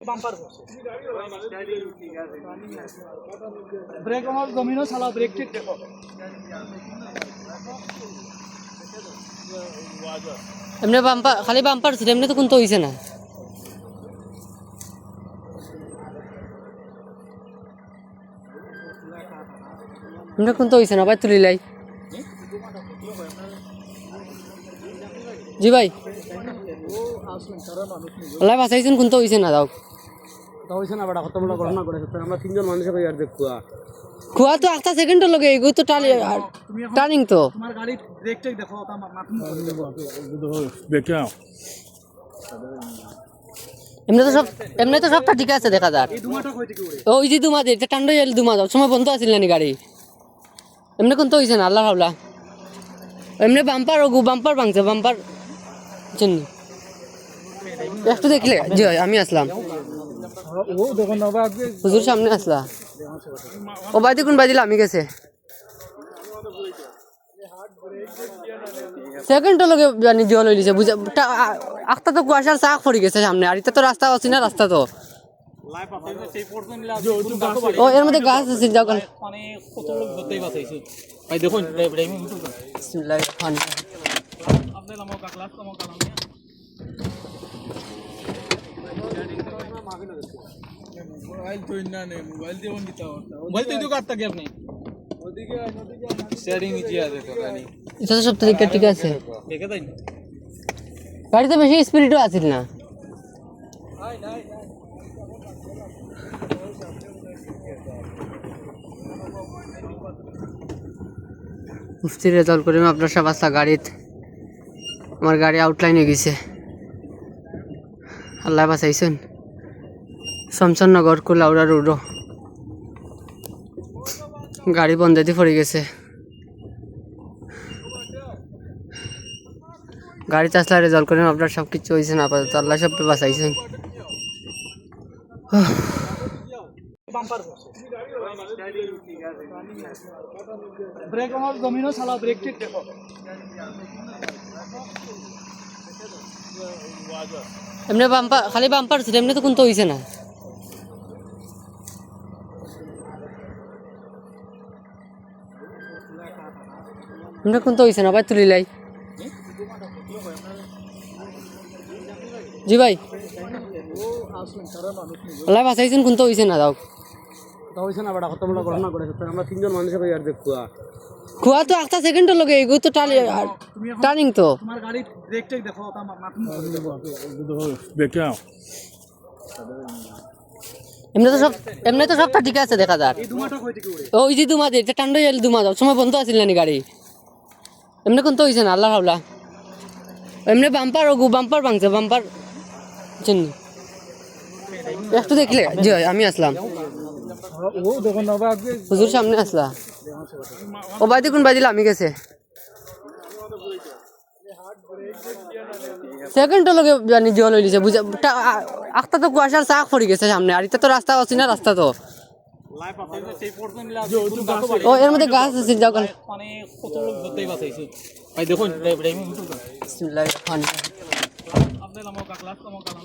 Bumper break আমার জমিনও চালা ব্রেক ঠিক দেখো। এমনি বাম্পার খালি বাম্পার ছিল এমনি তো কোন তো হইছে না। এমনি কোন তো হইছে না ভাই তুলিলাই জি ভাই। ওলাই বাঁচাইছেন কোন তো হইছে না দাও আমরা তিনজন মানুষের কই আর দেখুয়া খোয়া তো একটা সেকেন্ডের লগে এগুলো তো টানি টার্নিং তো। তোমার গাড়ি ব্রেক টেক দেখো তা এমনি তো সব এমনি তো সবটা ঠিক আছে দেখা যাক। এই ধুমাটা কই থেকে উড়ে? ওই যে দুমা দিয়ে টান্ড এল দুমা সময় বন্ধ আছিল নানি গাড়ি। এমনি কোন তো হইছে না আল্লাহ হাওলা। এমনি বাম্পার ও বাম্পার ভাঙছে বাম্পার জন্য। একটু দেখলে জি হয়, আমি আসলাম। না হুজুর সামনে আসলা। ও বাইদি কোন বাইদিলা আমি গেছে। সেকেন্ড লগে জানি জল হইলিছে বুঝা আখটা তো কুয়াশার চাক পড়ে গেছে সামনে, আর এটা তো রাস্তা আছে না রাস্তা তো? ও, এর মধ্যে গাছ আছে, যাও মানে কত লোক ধরতেই বাঁচাইছে ভাই দেখুন মোবাইল তো না নেই মোবাইল দিয়ে বন্ধ দিতে মোবাইল তো দিও কাটতা আপনি? ওদিকে ওদিকে নিচে আছে তো গাড়ি এটা তো সব তরিকা ঠিক আছে। দেখে তাই গাড়িতে বেশি স্পিরিটও আছিল না। মুফতির রেজাল্ট করিম আপনার সব আসলা গাড়িত আমার গাড়ি আউটলাইন হয়ে গেছে। আল্লাহ বাঁচাইছেন। শমশাননগর কুলাউড়া রোড গাড়ি বন্ধ দিয়ে পড়ে গেছে। গাড়ি চাষলা রেজাল্ট করেন আপনার সব কিছু হয়েছে না, আপাতত আল্লাহ সব বাঁচাইছেন। ব্রেক আমার জমিনও চালা ব্রেক ঠিক দেখো এমনি বাম্পার, খালি বাম্পার ছিল, এমনি তো কোন তো হইছে না। এমনি কোন তো হইছে না, ভাই তুলিলাই জি, ভাই। বাঁচাইছেন কোন তো হইছে না দাও হয়েছে না, বেটা কত বড় ঘটনা করেছে আমরা তিনজন মানুষের কই আর দেখুয়া। খোয়া তো একটা সেকেন্ডের লগে এগুলো তো টানি টার্নিং তো। তোমার গাড়ি ব্রেক টেক দেখো মাথুন বেকা এমনি তো সব এমনি তো সবটা ঠিক আছে দেখা যাক। এই ধুমাটা কই থেকে উড়ে? ওই যে দুমা দিয়ে টান্ড এল দুমা যাও সময় বন্ধ আছিল নানি গাড়ি। এমনি কোন তো হইছে না আল্লাহ হাওলা। এমনি বাম্পার ও বাম্পার ভাঙছে বাম্পার জন্য একটু দেখলে জি হয়, আমি আসলাম। না হুজুর সামনে আসলা। ও বাইদি কোন বাইদিলা আমি গেছে সেকেন্ড লগে জানি জল হইলিছে বুঝা টা- আ- আখটা তো কুয়াশার চাক পড়ে গেছে সামনে আর এটা তো রাস্তা আছে না রাস্তা তো? ও এর মধ্যে গাছ আছে যাও কাল। মানে কত লোক ধরতেই বাঁচাইছে ভাই। দেখুন বিসমিল্লাহির রহমানির রহিম। আপনার আমার কাকলাস আমার কালাম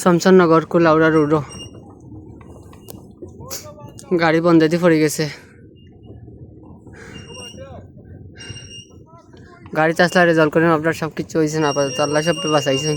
শমশাননগর কুলাউড়া, রোড। গাড়ি বন্ধ দিয়ে পড়ে গেছে। গাড়ি চাষলা রেজাল্ট করেন আপনার সব কিছু হয়েছে না, আপাতত আল্লাহ সব বাঁচাইছেন।